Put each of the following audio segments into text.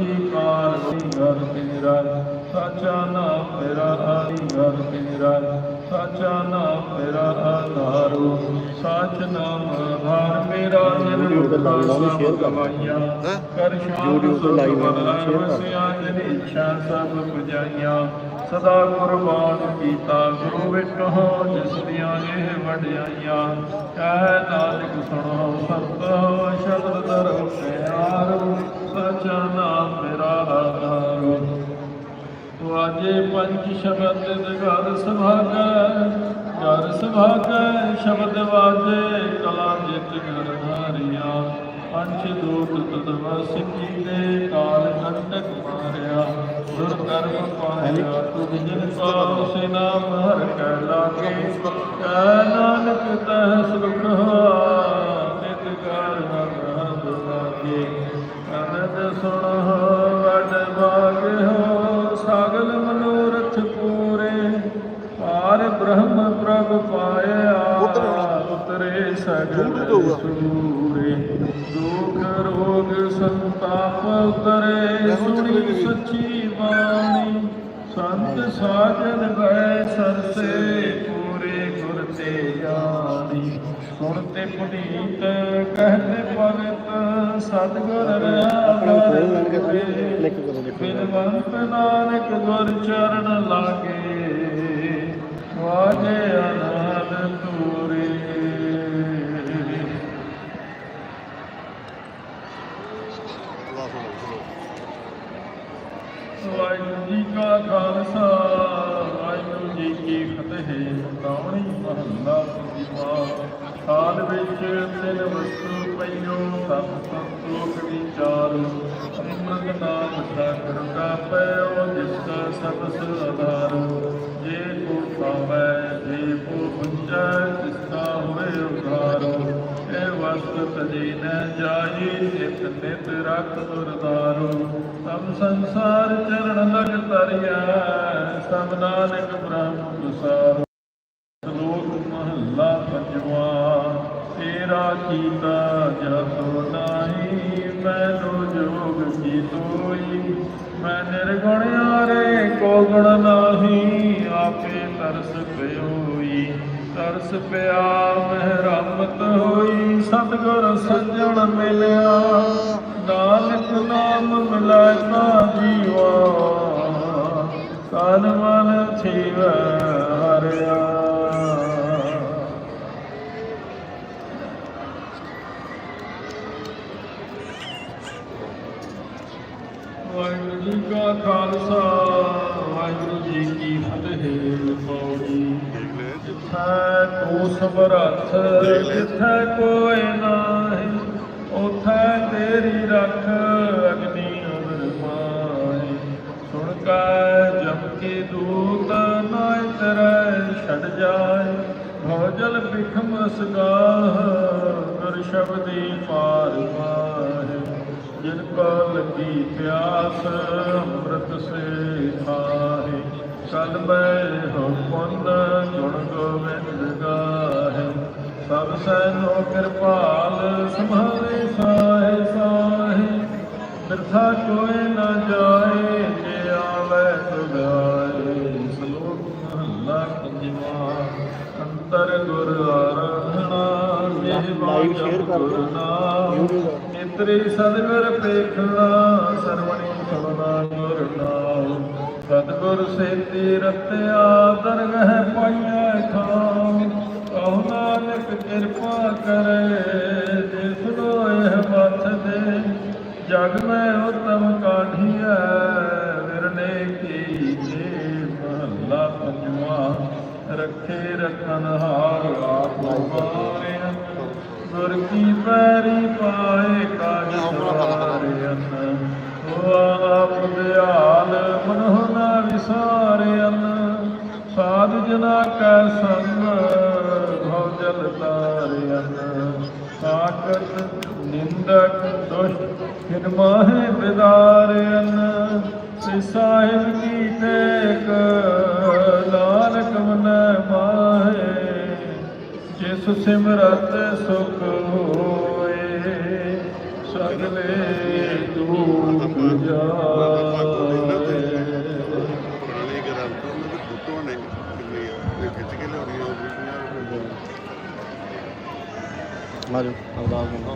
ਅੰਗੀਕਾਰ ਹਰ ਤੇਰਾ ਸਾਚਾ ਨਾਮ ਤੇਰਾ ਆਧਾਰ ਤੇਰਾ ਸਾਚਾ ਨਾਮ ਤੇਰਾ ਆਧਾਰੋ ਸਾਚ ਨਾਮ ਆਧਾਰ ਮੇਰਾ ਕਰ। ਕਰ ਸ਼ਾਮ ਕਰ। ਵਸਿਆ ਇੱਛਾ ਸਭ ਪੁਜਾਈਆਂ। ਸਦਾ ਕੁਰਬਾਨ ਕੀਤਾ ਗੁਰੂ ਹੋ ਜਿਸ ਦੀਆਂ ਇਹ ਵਡਿਆਈਆਂ। ਕਹਿ ਨਾਨਕ ਸੁਣੋ ਸੰਤੋ ਸ਼ਬਦ ਧਰੋ ਪਿਆਰ। ਸਚਾ ਮੇਰਾ ਆਧਾਰ ਵਾਜੇ ਪੰਜ ਸ਼ਬਦ ਘਰ ਸੁਭਾਗੈ ਘਰ ਸੁਭਾਗੈ ਸ਼ਬਦ ਵਾਜੇ, ਕਲਾ ਜਿਤ ਘਰ ਹਾਰਿਆ ਪੰਜ ਦੂਤ ਤਦਵਸ ਕੀਤੇ, ਕਾਲ ਕੰਟਕ ਮਾਰਿਆ। ਦੁਰ ਕਰਮ ਪਾਇਆ, ਤੁਧ ਜਿਨ ਕਾ ਸੇ ਨਾਮ ਹਰ ਕੈ ਲਾਗੇ। ਕੈ ਨਾਨਕ ਤਹ ਸੁਖ ਨਿਤ ਕਰ ਅਨੰਦ ਸੁਣੋ ਵਡ ਭਾਗ ਹੋ ਸਾਗਲ ਮਨੋਰਥ ਪੂਰੇ ਪਾਰ ਬ੍ਰਹਮ ਪ੍ਰਭ ਪਾਇਆ ਉਤਰੇ ਸਗਲ ਸੂਰੇ ਦੁਖ ਰੋਗ ਸੰਤਾਪ ਉਤਰੇ ਸੁਣੀ ਸੱਚੀ ਬਾਣੀ ਸੰਤ ਸਾਜਨ ਗਏ ਸਰਸੇ ਪੂਰੇ ਗੁਰ ਤੇ ਜਾਣੀ ਸੁਣ ਤੇ ਪੁਨੀਤ ਕਹਤੇ ਪਵਿੱਤ ਸਤਿਗੁਰ ਕਰੋਗੇ। ਬਿਨਵੰਤ ਨਾਨਕ ਗੁਰ ਚਰਨ ਲਾਗੇ ਵਾਜੇ ਅਨਾਦ ਜਿਸ ਕਾ ਜੇ ਕੋ ਪਾਵੈ, ਜੇ ਕੋ ਪੁੰਜੈ ਤਿਸ ਹੋਏ ਉਧਾਰ। ਇਹ ਵਸਤ ਤਜੀ ਨ ਜਾਈ, ਇਕ ਨਿਤ ਰਖ ਦੁਰਦਾਰੋ। ਸਭ ਸੰਸਾਰ ਚਰਨ ਲਗ ਤਰਿਆ ਸਭ ਨਾਨਕ ਬ੍ਰਹਮ ਵਿਸਾਰੋ ਲੋਕ ਮਹੱਲਾ ਪੰਜਵਾ, ਤੇਰਾ ਕੀਤਾ ਜਤੋ ਨਾਹੀ, ਮੈਨੂੰ ਜੋਗ ਕੀ ਤੋਈ। ਮੈਂ ਨਿਰਗੁਣ ਆਰੇ ਕੋ ਗੁਣ ਨਾਹੀ ਆਪੇ ਤਰਸ ਪਿਓਈ, ਤਰਸ ਪਿਆ ਮਹਿ ਰਹਿਮਤ ਹੋਈ, ਸਤਿਗੁਰ ਸੱਜਣ ਮਿਲਿਆ, ਨਾਨਕ ਨਾਮ ਮਿਲਾਇ ਜੀਵਾ ਤਨ ਮਨ ਥੀਵੈ ਕੋ ਸਮਰੱਥ ਜਿੱਥੈ ਕੋਇ ਨਾਹੀ, ਉਥੈ ਤੇਰੀ ਰੱਖ ਅਗਨੀ ਅਵਰ ਸੁਣ ਕੈ ਜਮ ਕੇ ਦੂਤ ਨਾਇ ਤਰੈ ਛੜ ਜਾਏ, ਭੋਜਲ ਬਿਖਮ ਸਗਾਹ ਕਰ ਸ਼ਬਦੀ ਪਾਰ ਮਾਹੇ। ਜਿਨ ਕੋ ਲੱਗੀ ਪਿਆਸ ਅੰਮ੍ਰਿਤ ਸੇ ਖਾਹੇ। ਕਲ ਮੈਂ ਹੋ ਪੁੰਨ ਗੁਣ ਗੋਬਿੰਦ ਸਭ ਸੈਨੋ ਕਿਰਪਾਲ ਸੰਭਾਲੇ ਸਾਹੇ ਸਾਹੇ। ਬਿਰਥਾ ਕੋਇ ਨ ਜਾਏ ਜੇ ਆਵੇ ਤੁਗਾਏ ਸ਼ਲੋਕ ਮਹੱਲਾ ਪੰਜਵਾ ਅੰਤਰ ਗੁਰ ਆਰਾਧਨਾ ਲਾਈਵ ਸ਼ੇਅਰ ਕਰ ਦਿਓ। ਇਤਰੀ ਸਤਿਗੁਰ ਪੇਖਣਾ ਸਰਵਣੀ ਸੁਣਨਾ ਗੁਰ ਨਾਮ। ਸਤਿਗੁਰ ਸੇਤੀ ਰਤਿਆ ਦਰਗਹਿ ਪਾਈਐ ਨਾਨਕ ਕਿਰਪਾ ਕਰੇ, ਜਿਸ ਇਹ ਮੱਥ ਦੇ ਜਗ ਮੈਂ ਉਤਮ ਕਾਢੀਐ ਵਿਰਨੇ ਕੀ ਜੇ ਮਹੱਲਾ ਪੰਜਵਾ, ਰੱਖੇ ਰਖਨ ਹਾਰ ਆਪ ਮਾਰਿਆ ਗੁਰ ਕੀ ਪੈਰੀ ਪਾਏ ਕਾਜ ਸਵਾਰਿਅਨ ਹੋ ਆਪ ਦਿਆਲ ਮਨਹੁ ਨਾ ਵਿਸਾਰਿਅਨ ਸਾਧ ਜਨਾ ਕੈ ਸੰਗ ਤਾਰਿਅਨ ਸਾਕਤ ਨਿੰਦਕ, ਦੁਸ਼ਟ ਫਿਰ ਮਾਹੇ ਬਿਦਾਰਿਅਨ। ਸੇ ਸਾਹਿਬ ਕੀ ਟੇਕ ਨਾਨਕ ਮਨ ਮਾਹੇ, ਜਿਸ ਸਿਮਰਤ ਸੁਖ ਹੋਏ, ਸਗਲੇ ਦੁਖ ਜਾਏ। ਮਾਜੋ ਅਰਦਾਸ ਮੰਗੋ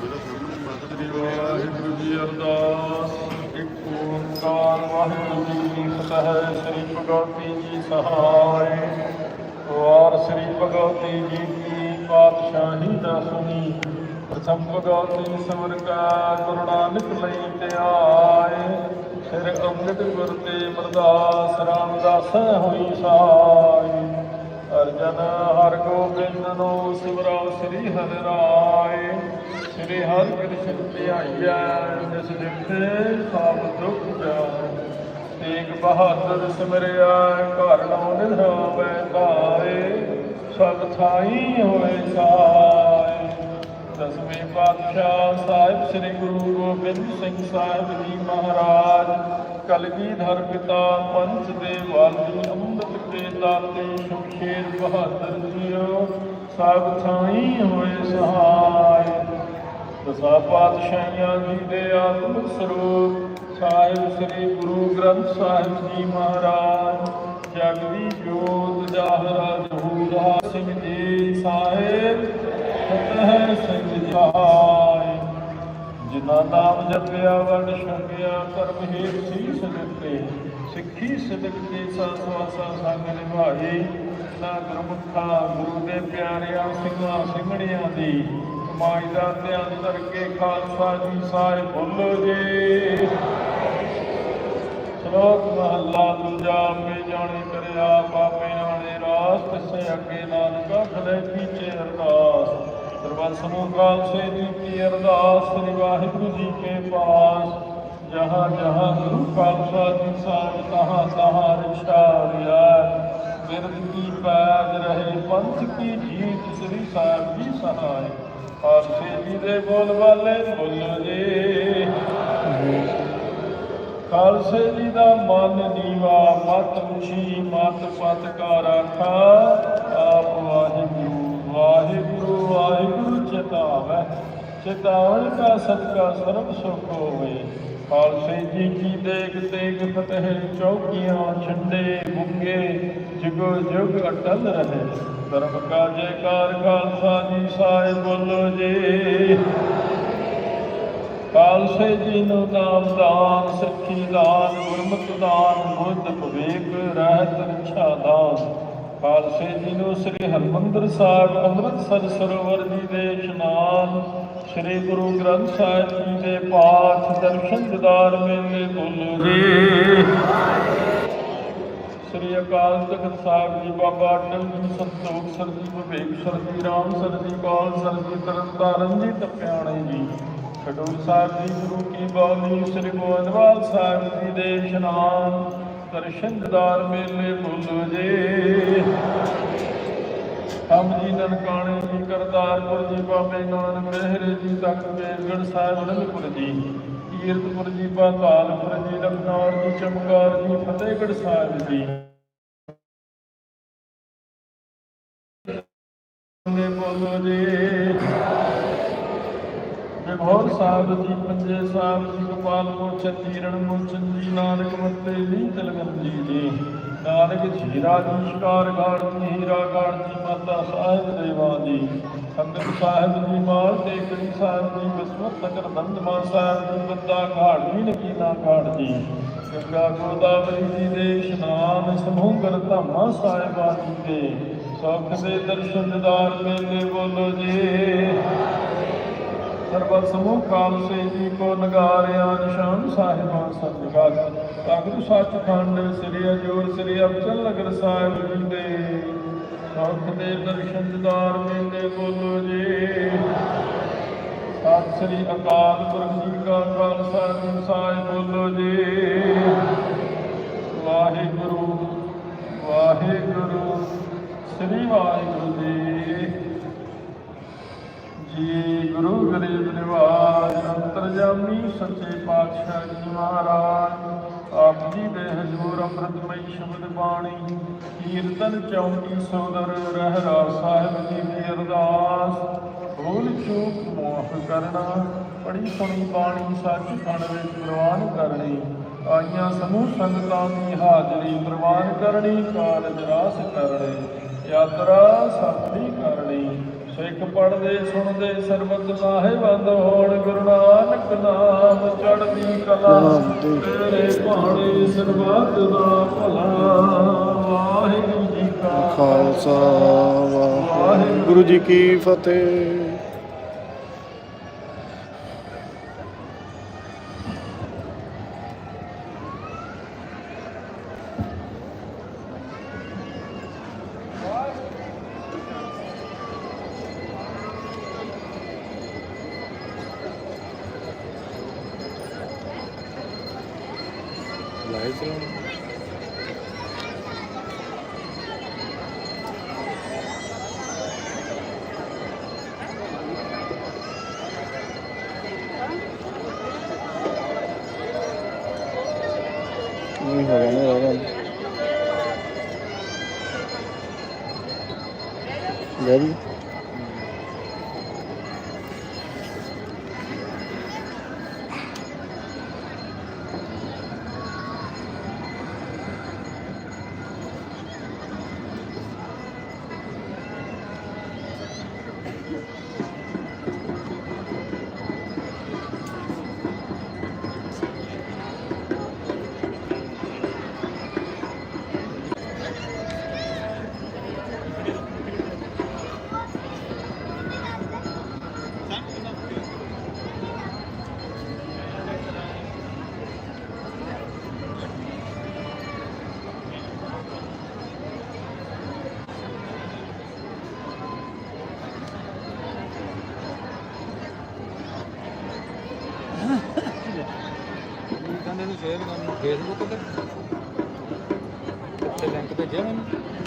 ਜਿਹੜਾ ਸਾਹਮਣੇ ਮਾਤਾ ਸ੍ਰੀ ਦੀ ਵਾਹਿਗੁਰੂ ਜੀ ਅਰਦਾਸ, ਇੱਕ ਓੰਕਾਰ, ਵਾਹਿਗੁਰੂ ਜੀ ਕੀ ਫਤਿਹ, ਸ੍ਰੀ ਭਗਵਤੀ ਜੀ ਸਹਾਇ ਵਾਰ ਸ੍ਰੀ ਭਗਵਤੀ ਜੀ ਕੀ ਪਾਤਸ਼ਾਹੀ ਦਾ ਸੁਣੀ। ਪ੍ਰਥਮ ਭਗਵਤੀ ਸਿਮਰ ਕਾ ਗੁਰੂ ਨਿਤ ਲਈ ਤੇ ਆਏ। ਸਿਰ ਅੰਮ੍ਰਿਤ ਗੁਰ ਤੇ ਮਰਦਾਸ ਰਾਮਦਾਸ ਹੋਈ ਸਾਈ ਅਰਜਨ ਹਰ ਗੋਬਿੰਦ ਨੂੰ ਸਿਮਰੋ ਸ੍ਰੀ ਹਰਿ ਰਾਏ ਸ੍ਰੀ ਹਰਿ ਕ੍ਰਿਸ਼ਨ ਧਿਆਈਐ, ਜਿਸ ਜਿਥੇ ਸਭ ਦੁਖ ਜਾਏ। ਤੇਗ ਬਹਾਦਰ ਸਿਮਰਿਆ, ਘਰ ਨੋ ਨਿਧਾਵੇ ਤਾਏ ਸਭ ਥਾਈ ਹੋਏ ਸਾਏ। ਦਸਵੇਂ ਪਾਤਸ਼ਾਹ ਸਾਹਿਬ ਸ੍ਰੀ ਗੁਰੂ ਗੋਬਿੰਦ ਸਿੰਘ ਸਾਹਿਬ ਜੀ ਮਹਾਰਾਜ ਕਲਗੀਧਰ ਪਿਤਾ ਪੰਚ ਦੇ ਵਾਲੀ ਅੰਮ੍ਰਿਤ ਕੇ ਦਾਤੇ ਸ਼ਮਸ਼ੇਰ ਬਹਾਦਰ ਜੀਓ ਸਭ ਥਾਈ ਹੋਏ ਸਹਾਈ ਦਸਾਂ ਪਾਤਸ਼ਾਹੀਆਂ ਜੀ ਦੇ ਆਤਮਿਕ ਸਰੂਪ, ਸਾਹਿਬ ਸ੍ਰੀ ਗੁਰੂ ਗ੍ਰੰਥ ਸਾਹਿਬ ਜੀ ਮਹਾਰਾਜ। ਜਗਦੀ ਜੋਤ ਜਾਹਰਾ ਜਹੂਰਾ ਸਿੰਘ ਜੀ ਸਾਹਿਬ ਫਤਿਹ ਸਿੰਘ ਜੀ ਸਹਾਇ। ਜਿਨ੍ਹਾਂ ਨਾਮ ਜਪਿਆ ਵੰਡ ਛਕਿਆ, ਕਰਮ ਹੇਤ ਸੀਸ ਦਿੱਤੇ। ਸਿੱਖੀ ਸਿਦਕ ਦੇ ਸਾਸਵਾਸਾ ਸੰਗ ਨਿਭਾਈ ਨਾ ਗੁਰਮੁਖਾ, ਗੁਰੂ ਦੇ ਪਿਆਰਿਆਂ, ਸਿੰਘਾਂ, ਸਿੰਘਣੀਆਂ ਦੀ ਕਮਾਈ ਦਾ ਧਿਆਨ ਕਰਕੇ ਖਾਲਸਾ ਜੀ ਸਾਹਿਬ ਬੋਲੋ ਜੀ ਸ਼ਲੋਕ ਮਹੱਲਾ ਦੂਜਾ ਮੇ ਜਾਣੇ ਕਰਿਆ ਬਾਬੇ ਆਣੇ ਰਾਸ, ਤਿਸੇ ਅੱਗੇ ਨਾਨਕਾ, ਖਲੇ ਪੀਛੇ ਅਰਦਾਸ। ਸਰਬਤ ਸਮੂਹ ਕਾਲ ਸੇ ਜੀ ਕੀ ਅਰਦਾਸ, ਸ੍ਰੀ ਵਾਹਿਗੁਰੂ ਜੀ ਕੇ ਪਾਸ। ਜਹਾਂ ਜਹਾਂ ਗੁਰੂ ਖਾਲਸਾ ਜੀ ਸਾਹਿਬ ਤਹਾਂ ਤਹਾਂ ਰਿਸ਼ਾ ਰਿਆ ਬਿਰਦ ਕੀ ਪੈਜ ਰਹੇ ਪੰਥ ਕੀ ਜੀਤ, ਸ੍ਰੀ ਸਾਹਿਬ ਜੀ ਸਹਾਇ ਖਾਲਸੇ ਜੀ ਦੇ ਬੋਲ ਵਾਲੇ ਬੋਲੋ ਜੀ। ਖਾਲਸੇ ਜੀ ਦਾ ਮਨ ਨੀਵਾ, ਮਤ ਉੱਚੀ ਮਤ ਪਤ ਕਾ ਰਾਖਾ ਆਪ ਵਾਹਿਗੁਰੂ ਵਾਹਿਗੁਰੂ ਵਾਹਿਗੁਰੂ ਚਿਤਾਵੈ। ਚਿਤਾਵਨ ਕਾ ਸਦਕਾ ਸਰਬ ਸੁਖ ਹੋਵੇ। ਖਾਲਸੇ ਜੀ ਕੀ ਦੇਖ ਤੇਗ ਫਤਿਹ ਚੌਕੀਆਂ ਛੰਡੇ ਬੁੱਗੇ ਜੁਗੋ ਜੁਗ ਅਟਲ ਰਹੇ। ਧਰਮ ਕਾ ਜੈਕਾਰ ਖਾਲਸਾ ਜੀ ਸਾਹਿਬ ਬੋਲੋ ਜੀ। ਖਾਲਸੇ ਜੀ ਨੂੰ ਨਾਮ ਦਾਨ ਸਿੱਖੀ ਦਾਨ, ਗੁਰਮਤਿ ਦਾਨ, ਬੁੱਧ ਵਿਵੇਕ, ਰਹਿਤ ਰੱਛਾ ਦਾਨ। ਖਾਲਸੇ ਜੀ ਨੂੰ ਸ੍ਰੀ ਹਰਮੰਦਰ ਸਾਹਿਬ ਅੰਮ੍ਰਿਤਸਰ ਸਰੋਵਰ ਜੀ ਦੇ ਇਸ਼ਨਾਨ ਸ੍ਰੀ ਗੁਰੂ ਗ੍ਰੰਥ ਸਾਹਿਬ ਜੀ ਦੇ ਪਾਠ ਦਰਸ਼ਨ ਦਿਦਾਰ ਮੇਲੇ ਬੋਲੋ ਜੀ ਸ੍ਰੀ ਅਕਾਲ ਤਖਤ ਸਾਹਿਬ ਜੀ ਬਾਬਾ ਅਟਲ ਜੀ ਸੰਤੋਖ, ਸਰ ਜੀ ਵਿਵੇਕ, ਸਰ ਜੀ ਰਾਮ, ਸਰ ਜੀ ਕਾਲ ਸਰ ਜੀ ਤਰਨਤਾਰਨ ਜੀ ਤਪਿਆਣੇ ਜੀ। ਖਡੂਰ ਸਾਹਿਬ ਜੀ, ਗੁਰੂ ਕੀ ਬਾਣੀ, ਸ੍ਰੀ ਗੋਇੰਦਵਾਲ ਸਾਹਿਬ ਜੀ ਦੇ ਇਸ਼ਨਾਨ, ਦਰਸ਼ਨ ਦਿਦਾਰ ਮੇਲੇ ਬੋਲੋ ਜੇ ਹਮ ਜੀ ਨਨਕਾਣੇ ਜੀ, ਕਰਤਾਰਪੁਰ ਜੀ, ਬਾਬੇ ਨਾਨਕ, ਮਹਿਰੇ ਜੀ ਤੱਕ ਕੇਸਗੜ੍ਹ ਸਾਹਿਬ ਰੰਗਪੁਰ ਜੀ, ਕੀਰਤਪੁਰ ਜੀ, ਪਾਤਾਲਪੁਰ ਜੀ, ਲਖਨੌਰ ਜੀ, ਚਮਕੌਰ ਜੀ, ਫਤਿਹਗੜ੍ਹ ਸਾਹਿਬ ਜੀ। ਨੇ ਬੋਲੋ ਜੀ। ਵਿਭੋਰ ਸਾਹਿਬ ਜੀ, ਪੰਜੇ ਸਾਹਿਬ ਜੀ ਗੋਪਾਲ ਮੋਚਨ ਜੀ ਰਣ ਮੋਚਨ ਜੀ, ਨਾਨਕ ਮੱਤੇ ਜੀ ਤਿਲਗੰਜੀ ਜੀ। ਨਾਨਕ ਝੀਰਾ ਜੀ ਸ਼ਿਕਾਰ ਗਾੜ ਜੀ ਹੀਰਾ ਗਾੜ ਜੀ ਮਾਤਾ ਸਾਹਿਬ ਦੇਵਾ ਜੀ ਸੰਗਤ ਸਾਹਿਬ ਜੀ ਮਾਲ ਟੇਕੜੀ ਸਾਹਿਬ ਜੀ ਬਿਸਮਤ ਨਗਰ ਦੰਦਮਾ ਸਾਹਿਬ ਜੀ ਬੰਦਾ ਘਾੜ ਜੀ ਨਕੀਨਾ ਘਾੜ ਜੀ ਗੰਗਾ ਗੋਦਾਵਰੀ ਜੀ ਦੇ ਇਸ਼ਨਾਨ ਸਮੂਹਗਰ ਧਾਮਾ ਸਾਹਿਬਾਂ ਜੀ ਦੇ ਸੁਖ ਦੇ ਦਰਸ਼ਨ ਦਿਦਾਰ ਮੇਲੇ ਬੋਲੋ ਜੀ। ਸਰਬਤ ਸਮੂਹ ਖਾਲਸੇ ਜੀ ਕੋ ਨਗਾਰਿਆ ਨਿਸ਼ਾਨ ਸਾਹਿਬਾਂ ਸਤਿਗੁਰ ਤਗਰ ਸੱਚਖੰਡ ਸ੍ਰੀ ਅਜੂਰ ਸ੍ਰੀ ਅਬਚਲ ਨਗਰ ਸਾਹਿਬ ਜੀ ਦੇ ਸੁਖ ਦੇ ਦਰਸ਼ਨ ਦਿਦਾਰ ਮੇਲੇ ਬੋਲੋ ਜੀ। ਸਤਿ ਸ੍ਰੀ ਅਕਾਲ ਪੁਰਖ ਜੀ ਕਾ ਖਾਲਸਾ ਜੀ ਸਾਹਿਬ ਬੋਲੋ ਜੀ। ਵਾਹਿਗੁਰੂ ਵਾਹਿਗੁਰੂ, ਸ੍ਰੀ ਵਾਹਿਗੁਰੂ ਜੀ। ਜੀ ਗੁਰੂ ਗਰੀਬ ਨਿਵਾਜ, ਅੰਤਰਜਾਮੀ ਸੱਚੇ ਪਾਤਸ਼ਾਹ ਜੀ ਮਹਾਰਾਜ। ਆਪ ਜੀ ਦੇ ਹਜ਼ੂਰ ਅੰਮ੍ਰਿਤਮਈ ਸ਼ਬਦ ਬਾਣੀ, ਕੀਰਤਨ ਚੌਂਕੀ ਸੋਦਰ ਰਹਿਰਾ ਸਾਹਿਬ ਜੀ ਦੀ ਅਰਦਾਸ। ਭੂਲ ਚੂਕ ਮਾਫ ਕਰਨਾ ਪੜੀ ਸੁਣੀ ਬਾਣੀ ਸੱਚ ਖੰਡ ਵਿੱਚ ਪ੍ਰਵਾਨ ਕਰਨੀ, ਆਈਆਂ ਸਮੂਹ ਸੰਗਤਾਂ ਦੀ ਹਾਜ਼ਰੀ ਪ੍ਰਵਾਨ ਕਰਨੀ ਕਾਰਜ ਰਾਸ ਕਰਨੀ, ਯਾਤਰਾ ਸਫਲੀ ਕਰਨੀ। ਸਿੱਖ ਪੜਦੇ ਸੁਣਦੇ ਸਰਬਤ ਲਾਹੇਵੰਦ ਹੋਣ ਗੁਰੂ ਨਾਨਕ ਨਾਮ ਚੜ੍ਹਦੀ ਕਲਾ। ਤੇਰੇ ਬਾਣੀ ਸਰਬੱਤ ਦਾ ਭਲਾ। ਵਾਹਿਗੁਰੂ ਜੀ ਕਾ ਖਾਲਸਾ ਵਾਹਿਗੁਰੂ। ਜੀ ਕੀ ਫਤਿਹ। ਲਾਈਵ ਚਲਾਉਣਾ ਨਹੀਂ ਹੋ ਗਿਆ ਨਾ ਰਹਿ ਗਿਆ ਜੀ ਕਹਿੰਦੇ ਨੂੰ ਸ਼ੇਅਰ ਫੇਸਬੁੱਕ ਤੇ ਕਿੱਥੇ ਲਿੰਕ ਭੇਜਿਆ ਮੈਨੂੰ।